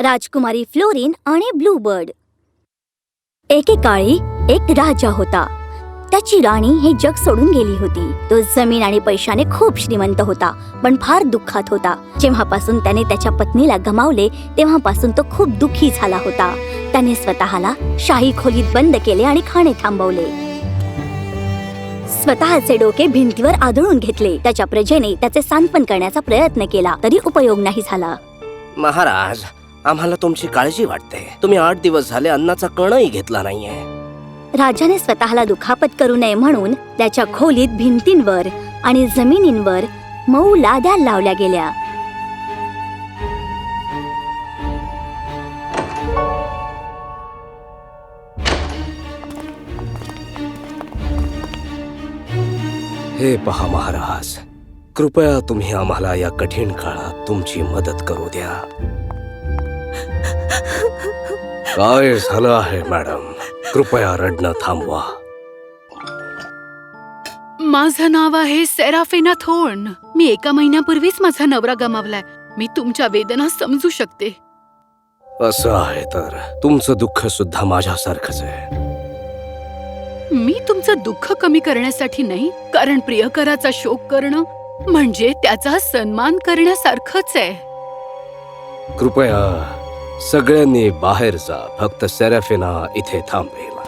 राजकुमारी fluorine आणि Bluebird. एकेकाळी एक राजा होता. त्याची राणी हे जग सोडून गेली होती. तो जमीन आणि पैशाने खूप श्रीमंत होता पण फार दुःखात होता. जेव्हापासून त्याने त्याच्या पत्नीला गमावले तेव्हापासून तो खूप दुःखी झाला होता. त्याने स्वतःला शाही खोलीत बंद केले आणि खाणे थांबवले. स्वतःचे डोके भिंतीवर आदळून घेतले. त्याच्या प्रजेने त्याचे सांत्वन करण्याचा प्रयत्न केला तरी उपयोग नाही झाला. महाराज आम्हाला तुमची काळजी वाटते. तुम्ही आठ दिवस झाले अन्नाचा कणही घेतला नाहीये. राजाने स्वतःला दुखापत करू नये म्हणून त्याच्या खोलीत भिंतींवर आणि जमिनींवर मऊ लाद्या लावल्या गेल्या. हे पहा महाराज कृपया तुम्ही आम्हाला या कठीण काळात तुमची मदत करू द्या. काय झालं आहे मॅडम? कृपया रडणं थांबवा. माझं नाव आहे सेराफिना थोर्न. मी एका महिन्यापूर्वीच माझा नवरा गमावलाय. मी तुमच्या वेदना समजू शकते. असं आहे तर. तुमचं दुःख सुद्धा माझ्यासारखंच आहे. मी तुमचं दुःख कमी करण्यासाठी नाही कारण प्रियकराचा शोक करणं म्हणजे त्याचा सन्मान करण्यासारखंच आहे. कृपया सगळ्यांनी बाहेर जा. फक्त सेराफिना इथे थांबेल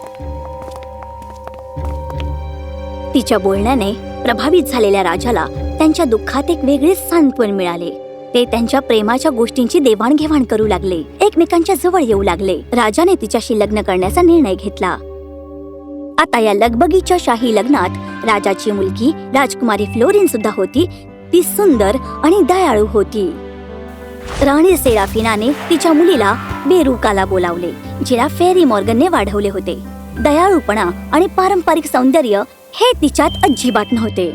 तिच्या बोलण्याने प्रभावित झालेल्या राजाला त्यांच्या दुःखात एक वेगळेच सांत्वन मिळाले. ते त्यांच्या प्रेमाच्या गोष्टींची देवाणघेवाण करू लागले. एकमेकांच्या जवळ येऊ लागले. राजाने तिच्याशी लग्न करण्याचा निर्णय घेतला. आता या लगबगीच्या शाही लग्नात राजाची मुलगी राजकुमारी फ्लोरिन सुद्धा होती. ती सुंदर आणि दयाळू होती. राणी सेराफिनाने तिच्या मुलीला बेरुकाला बोलावले जिला फेरी मॉर्गनने वाढवले होते. दयाळूपणा आणि पारंपरिक सौंदर्य हे तिच्यात अजिबात नव्हते.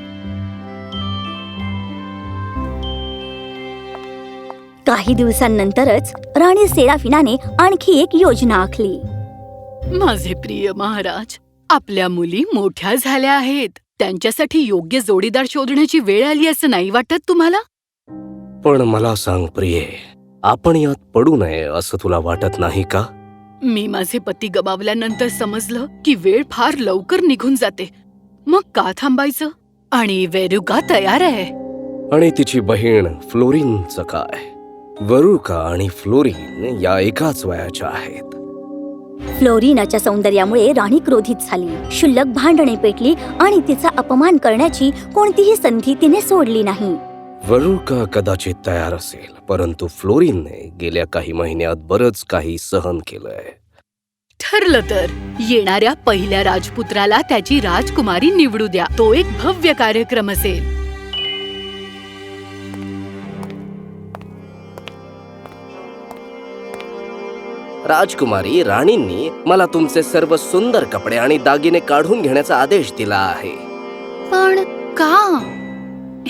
काही दिवसांनंतरच राणी सेराफिनाने आणखी एक योजना आखली. माझे प्रिय महाराज आपल्या मुली मोठ्या झाल्या आहेत. त्यांच्यासाठी योग्य जोडीदार शोधण्याची वेळ आली असं नाही वाटत तुम्हाला? पण मला सांग प्रिये आपण यात पडू नये असं तुला वाटत नाही का? मी माझे पती गमावल्यानंतर समजलं की वेळ फार लवकर निघून जाते. मग का थांबायचं? आणि वेरुगा तयार आहे. आणि तिची बहीण फ्लोरिनचं काय? वरुका आणि फ्लोरिन या एकाच वयाच्या आहेत. फ्लोरिनाच्या सौंदर्यामुळे राणी क्रोधित झाली. क्षुल्लक भांडणे पेटली आणि तिचा अपमान करण्याची कोणतीही संधी तिने सोडली नाही. वरुका कदाचित तयार असेल परंतु फ्लोरिनने गेल्या काही महिन्यात बरंच काही सहन केलंय. ठरलं तर येणाऱ्या पहिल्या राजपुत्राला त्याची राजकुमारी निवडू द्या. तो एक भव्य कार्यक्रम असेल. राजकुमारी राणींनी मला तुमचे सर्व सुंदर कपडे आणि दागिने काढून घेण्याचा आदेश दिला आहे. पण का?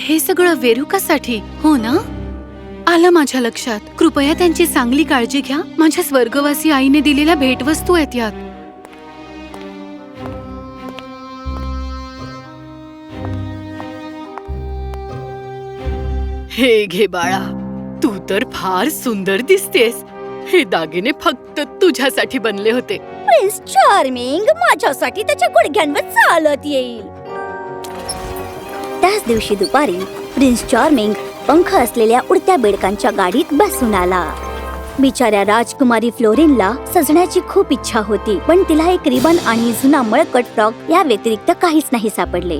हे सगळं वेरुकासाठी हो ना? आलं माझ्या लक्षात. कृपया त्यांची चांगली काळजी घ्या. माझ्या स्वर्गवासी आईने दिलेल्या भेटवस्तू आहेत यात. हे घे बाळा तू तर फार सुंदर दिसतेस. हे दागिने फक्त तुझ्यासाठी बनले होते. प्रिन्स चार्मिंग माझ्यासाठी त्याच्या गुडघ्यांवर चालत येईल. त्याच दिवशी दुपारी प्रिन्स चार्मिंग पंख असलेल्या उडत्या बेडकांच्या गाडीत बसून आला. बिचाऱ्या राजकुमारी फ्लोरिनला सजण्याची खूप इच्छा होती पण तिला एक रिबन आणि जुना मळकट फ्रॉक या व्यतिरिक्त काहीच नाही सापडले.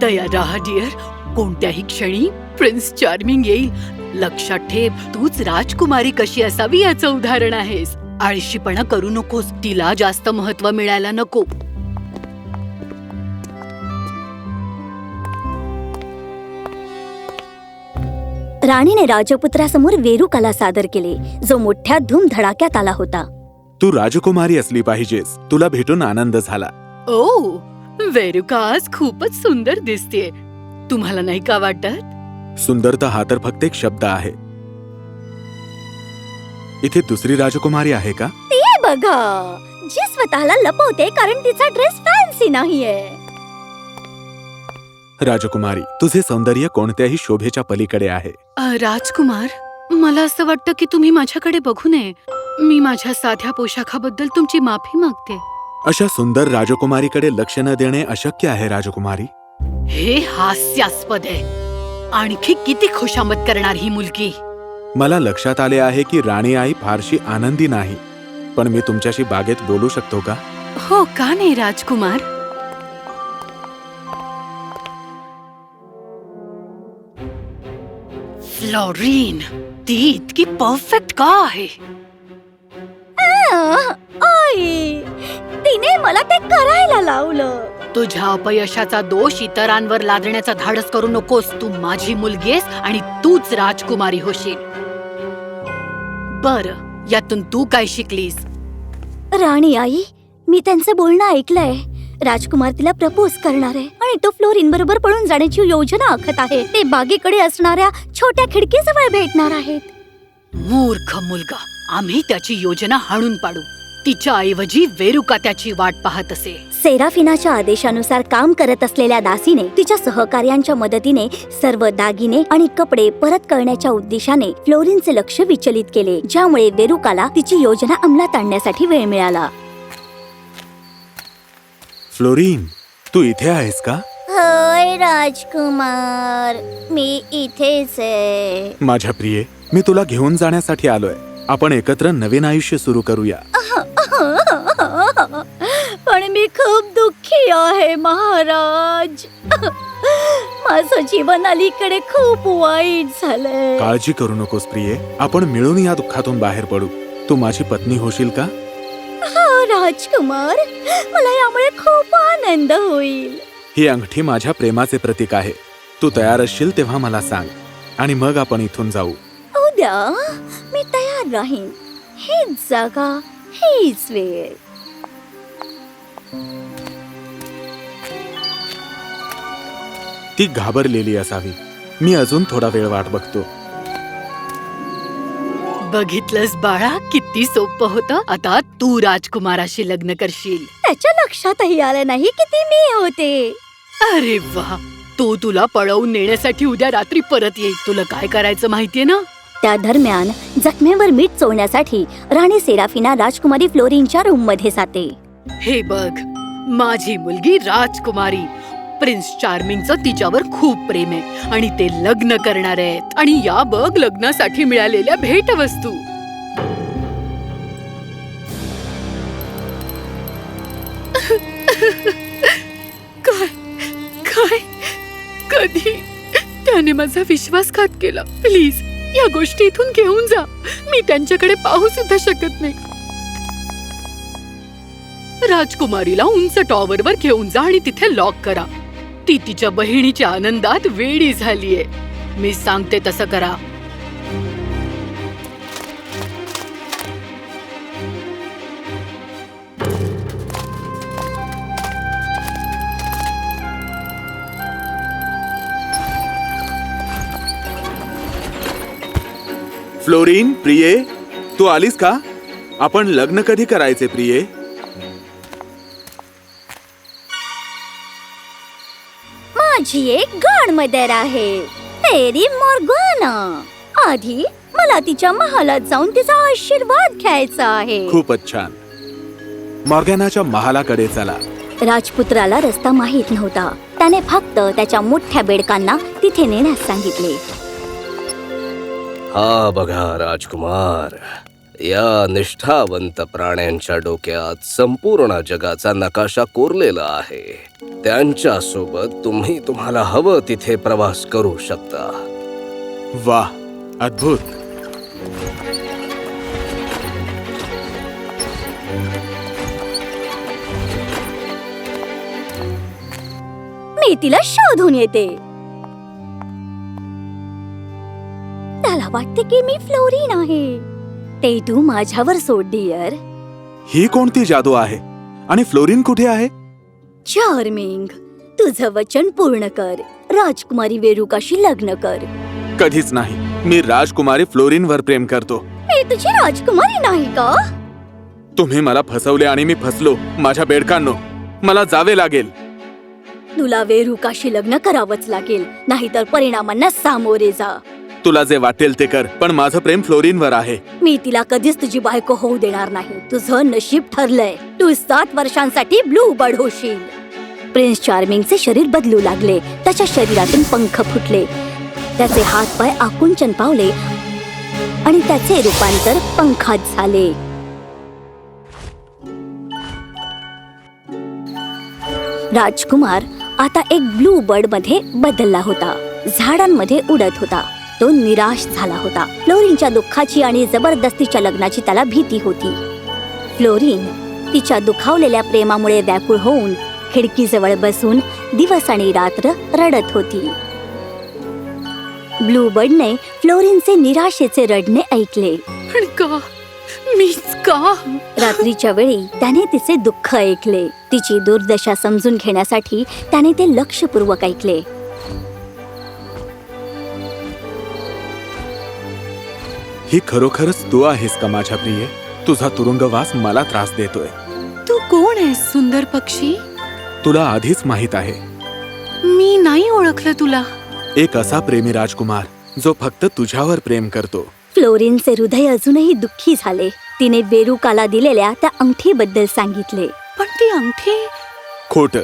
दया राहा डिअर कोणत्याही क्षणी प्रिन्स चार्मिंग येईल. लक्षात ठेव तूच राजकुमारी कशी असावी याचं उदाहरण आहेस. आळशीपणा करू नकोस. तिला जास्त महत्त्व मिळायला नको. राणीने राजपुत्रासमोर वेरुकाला सादर केले जो मोठ्या धूमधडाक्यात आला होता. तू राजकुमारी असली पाहिजेस. तुला भेटून आनंद झाला. ओ वेरुका आज खूपच सुंदर दिसतेय. तुम्हाला नाही का वाटत? सुंदरता हा तर फक्त एक शब्द आहे. इथे दुसरी राजकुमारी आहे का? ते बघा जी स्वतःला लपवते कारण तिचा ड्रेस फॅन्सी नाहीये. राजकुमारी तुझे सौंदर्य कोणत्याही शोभेच्या पलीकडे आहे. अ, राजकुमार मला असं वाटतं की तुम्ही माझ्याकडे बघू नये. मी माझ्या साध्या पोशाखाबद्दल तुमची माफी मागते. अशा सुंदर राजकुमारीकडे लक्ष न देणे अशक्य आहे राजकुमारी. हे हास्यास्पद आहे. आणखी किती खुशामत करणार ही मुलगी. मला लक्षात आले आहे की राणी आई फारशी आनंदी नाही. पण मी तुमच्याशी बागेत बोलू शकतो का? हो का नाही राजकुमार? फ्लोरीन ती इतकी परफेक्ट का आहे? आह, आई तिने मला ते करायला लावलं. तुझ्या अपयशाचा दोष इतरांवर लादण्याचा धाडस करू नकोस. तू माझी मुलगी आहेस आणि तूच राजकुमारी होशील. बर यातून तू काय शिकलीस? राणी आई मी त्यांचं बोलणं ऐकलंय. राजकुमार तिला प्रपोज करणार आहे. आणि तो फ्लोरीन बरोबर पळून जाण्याची योजना आखत आहे. ते बागेकडे असणाऱ्या छोट्या खिडकीजवळ भेटणार आहेत. मूर्ख मुलगा आम्ही त्याची योजना हाणून पाडू. तिच्या ऐवजी वेरुका त्याची वाट पाहत असे. सेराफिनाच्या आदेशानुसार काम करत असलेल्या दासीने तिच्या सहकार्यांच्या मदतीने सर्व दागिने आणि कपडे परत करण्याच्या उद्देशाने फ्लोरीनचे लक्ष विचलित केले ज्यामुळे वेरुकाला तिची योजना अंमलात आणण्यासाठी वेळ मिळाला. फ्लोरीन तू इथे आहेस का? होय राजकुमार. मी इथेच आहे. माझ्या प्रिये मी तुला घेऊन जाण्यासाठी आलोय. आपण एकत्र नवीन आयुष्य सुरू करूया. पण मी खूप दुःखी आहे महाराज. माझं जीवन अलीकडे खूप वाईट झालंय. काळजी करू नकोस प्रिये. आपण मिळून या दुःखातून बाहेर पडू. तू माझी पत्नी होशील का? हो राजकुमार. मला यामुळे खूप आनंद होईल. ही अंगठी माझ्या प्रेमाचे प्रतीक आहे. तू तयार असशील तेव्हा मला सांग. आणि मग आपण इथून जाऊ. उद्या मी तयार राहीन. हीच जागा हीच वेळ. ती घाबरलेली असावी. मी अजून थोडा वेळ वाट बघतो. बघितलंस बाळा? किती सोपं होतं. आता तू राजकुमाराशी लग्न करशील. त्याच्या लक्षातही आलं नाही की ती मी होते. अरे वा. तो तुला पळवून नेण्यासाठी उद्या रात्री परत येईल. तुला काय करायचं माहितीये ना? त्या दरम्यान जखमेवर मीठ चोळण्यासाठी राणी सेराफिना राजकुमारी फ्लोरीनच्या रूममध्ये जाते. हे बघ. माझी मुलगी राजकुमारी. प्रिन्स चार्मिंगचं तिच्यावर खूप प्रेम आहे आणि ते लग्न करणार आहेत. आणि या बघ लग्नासाठी मिळालेल्या भेटवस्तू. काय? काय? कधी? त्याने माझा विश्वासघात केला. प्लीज या गोष्टी इथून घेऊन जा. मी त्यांच्याकडे पाहू सुद्धा शकत नाही. राजकुमारीला उंच टॉवरवर घेऊन जा आणि तिथे लॉक करा. ती तिच्या बहिणीच्या आनंदात वेडी झालीये. मी सांगते तसं करा. फ्लोरीन प्रिये तू आलीस का? आपण लग्न कधी करायचे प्रिये? माझी एक गण मदर आहे. फेरी मॉर्गोना. आधी मला तिच्या महालात जाऊन तिचा आशीर्वाद घ्यायचा आहे. खूपच छान. मॉर्गॅनाच्या महालाकडे चला. राजपुत्राला रस्ता माहीत नव्हता. त्याने फक्त त्याच्या मोठ्या बेडकांना तिथे नेण्यास सांगितले. हा बघा राजकुमार. या निष्ठावंत प्राण्यांच्या डोक्यात संपूर्ण जगाचा नकाशा कोरलेला आहे. त्यांच्यासोबत तुम्ही तुम्हाला हवं तिथे प्रवास करू शकता. वा अद्भुत. मी तिला शोधून येते. त्याला वाटते की मी फ्लोरीन आहे. ते तू माझ्यावर सोड डिअर ही कोणती जादू आहे? आणि फ्लोरीन कुठे आहे? चार्मिंग तुझं वचन पूर्ण कर. राजकुमारी वेरुकाशी लग्न कर. कधीच नाही. मी राजकुमारी फ्लोरीनवर प्रेम करतो. मी तुझी राजकुमारी नाही का? तुम्ही मला फसवले आणि मी फसलो. माझ्या बेडकांनो मला जावे लागेल. तुला वेरुकाशी लग्न करावंच लागेल. नाहीतर परिणामांना सामोरे जा. तुला जे वाटेल ते कर पण माझं प्रेम फ्लोरीनवर आहे. मी तिला कधीच तुझी बायको होऊ देणार नाही. तुझं नशीब ठरलंय. तू सात वर्षांसाठी ब्लू बर्ड होशील. प्रिन्स चार्मिंगचे शरीर बदलू लागले. त्याच्या शरीरातून पंख फुटले. त्याचे हात पाय आकुंचन पावले आणि त्याचे रूपांतर पंखात झाले. राजकुमार आता एक ब्लू बर्डमध्ये बदलला होता. झाडांमध्ये उडत होता. तो निराश झाला होता. फ्लोरीनच्या दुःखाची आणि जबरदस्तीच्या लग्नाची त्याला भीती होती. फ्लोरीन तिच्या दुखावलेल्या प्रेमामुळे व्याकुळ होऊन खिडकीजवळ बसून दिवस आणि रात्र रडत होती. ब्लू बर्डने फ्लोरीनचे निराशेचे रडणे ऐकले. पण का? मीच का? रात्रीच्या वेळी त्याने तिचे दुःख ऐकले. तिची दुर्दशा समजून घेण्यासाठी त्याने ते लक्षपूर्वक ऐकले. ही खरोखरच तू आहेस का माझ्या प्रिये? तुझा तुरुंगवास मला त्रास देतोय. तू कोण आहेस सुंदर पक्षी? तुला आधीच माहीत आहे. मी नाही ओळखलं तुला. एक असा प्रेमी राजकुमार जो फक्त तुझ्यावर प्रेम करतो. फ्लोरीनचे हृदय अजूनही दुःखी झाले. तिने बेरुकाला दिलेल्या त्या अंगठीबद्दल सांगितले. पण ती अंगठी? खोट.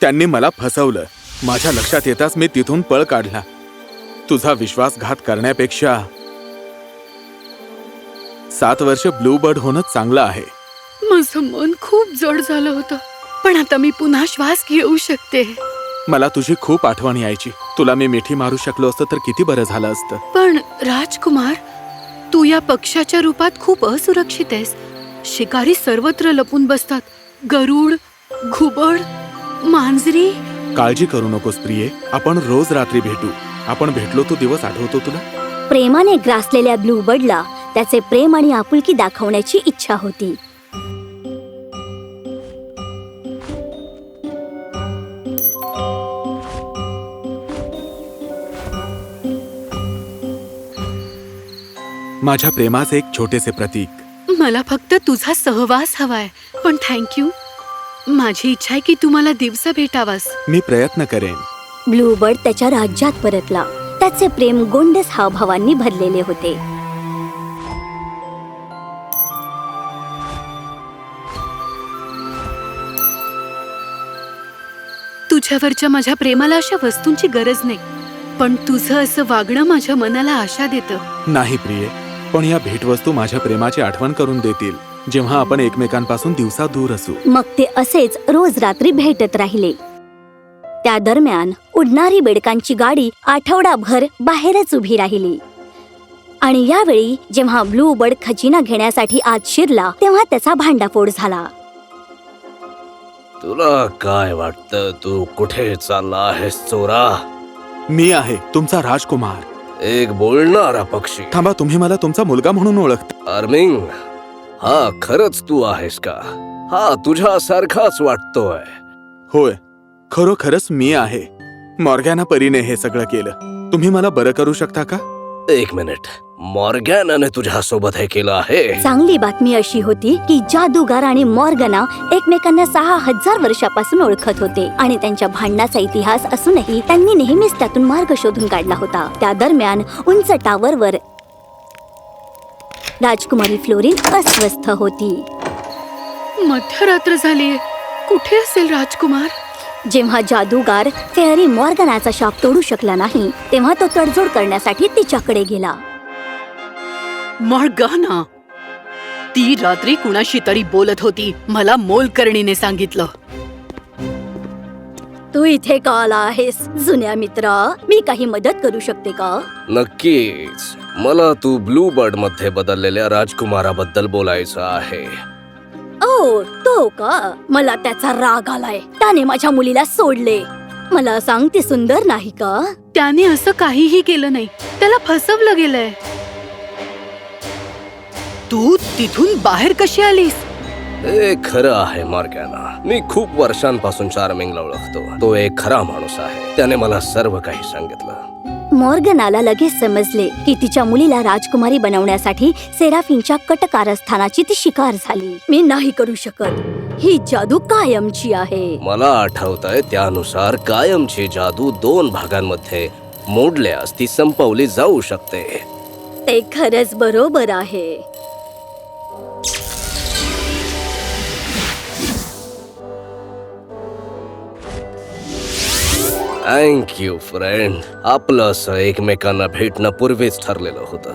त्यांनी मला फसवलं. माझ्या लक्षात येताच मी तिथून पळ काढला. तुझा विश्वासघात करण्यापेक्षा सात वर्ष ब्लू बर्ड होणं चांगलं आहे. माझं मन खूप जड झालं होतं पण आता मी पुन्हा श्वास घेऊ शकते. मला तुझी खूप आठवण यायची. तुला मी मिठी मारू शकलो असतं तर किती बरं झालं असतं. पण राजकुमार तू या पक्षाच्या रूपात खूप असुरक्षित आहेस. शिकारी सर्वत्र लपून बसतात. गरुड घुबड मांजरी. काळजी करू नकोस प्रिये. आपण रोज रात्री भेटू. आपण भेटलो तो दिवस आठवतो तुला? प्रेमाने ग्रासलेल्या ब्लू बर्डला त्याचे प्रेम आणि आपुलकी दाखवण्याची इच्छा होती. माझ्या प्रेमाचे एक छोटेसे प्रतीक. मला फक्त तुझा सहवास हवाय पण थँक्यू माझी इच्छा आहे की तू मला दिवसा भेटावास. मी प्रयत्न करेन. ब्लू बर्ड त्याच्या राज्यात परतला. त्याचे प्रेम गोंडस हावभावांनी भरलेले होते. तुझ्यावरच्या माझ्या प्रेमाला अशा वस्तूंची गरज नाही. पण तुझं असं वागणं माझ्या मनाला आशा देतं. नाही प्रिये पण या भेटवस्तू माझ्या प्रेमाची आठवण करून देतील जेव्हा आपण एकमेकांपासून दिवसा दूर असू. मग ते असेच रोज रात्री भेटत राहिले. त्या दरम्यान उडणारी बेडकांची गाडी आठवडाभर बाहेरच उभी राहिली. आणि यावेळी जेव्हा ब्लू बर्ड खजिना घेण्यासाठी आत शिरला तेव्हा त्याचा भांडाफोड झाला. तुला काय वाटतं? तू कुठे चालला आहेस चोरा? मी आहे तुमचा राजकुमार. एक बोलणारा पक्षी. थांबा तुम्ही मला तुमचा मुलगा म्हणून ओळखता. आर्मिंग हा खरच तू आहेस का? हा तुझ्या सारखाच वाटतोय. होय खरोखरच मी आहे. मॉर्गॅना परीने हे सगळं केलं. तुम्ही मला बरं करू शकता का? एक मिनिट. मॉर्गॅनाने तुझ्या सोबत हे केलं आहे. चांगली बातमी अशी होती की जादूगार आणि मॉर्गना एकमेकांना सहा हजार वर्षापासून ओळखत होते आणि त्यांच्या भांडणाचा इतिहास असूनही त्यांनी नेहमीच त्यातून मार्ग शोधून काढला होता. त्या दरम्यान उंच टावरवर राजकुमारी फ्लोरीन अस्वस्थ होती. मध्यरात्र झालीये. कुठे असेल राजकुमार? जेव्हा जादूगार फेअरी मॉर्गनाचा शाप तोडू शकला नाही तेव्हा तो तडजोड करण्यासाठी तिच्याकडे गेला. मॉर्गाना ती रात्री कुणाशी तरी बोलत होती मला मोलकर्णीने सांगितलं. तू इथे का आला आहेस जुन्या मित्रा? मी काही मदत करू शकते का? नक्कीच. मला तू ब्लू बर्डमध्ये बदललेल्या राजकुमाराबद्दल बोलायचं आहे. तो का? मला त्याचा राग आलाय. त्याने माझ्या मुलीला सोडले. मला सांग ती सुंदर नाही का? त्याने असं काहीही केलं नाही. त्याला फसवलं गेलंय. तू तिथून बाहेर कशी आलीस? हे खरं आहे मॉर्गॅना. मी खूप वर्षांपासून चार्मिंगला ओळखतो. तो एक खरा माणूस आहे. त्याने मला सर्व काही सांगितलं. मॉर्गनाला लगेच समजले की तिच्या मुलीला राजकुमारी बनवण्यासाठी सेराफिनच्या कट कारस्थानाची ती शिकार झाली. मी नाही करू शकत. ही जादू कायमची आहे. मला आठवतंय त्यानुसार कायमची जादू दोन भागांमध्ये. मोडल्यास ती संपवली जाऊ शकते. ते खरंच बरोबर आहे. थँक्यू फ्रेंड आपलं असं एकमेकांना भेटणं पूर्वीच ठरलेलं होतं.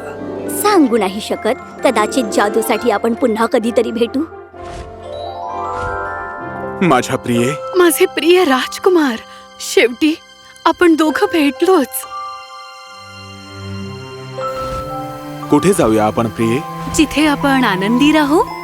सांगू नाही शकत. कदाचित जादूसाठी आपण पुन्हा कधीतरी भेटू. माझ्या प्रिये. माझे प्रिय राजकुमार शेवटी आपण दोघं भेटलोच. कुठे जाऊया आपण प्रिये? जिथे आपण आनंदी राहू.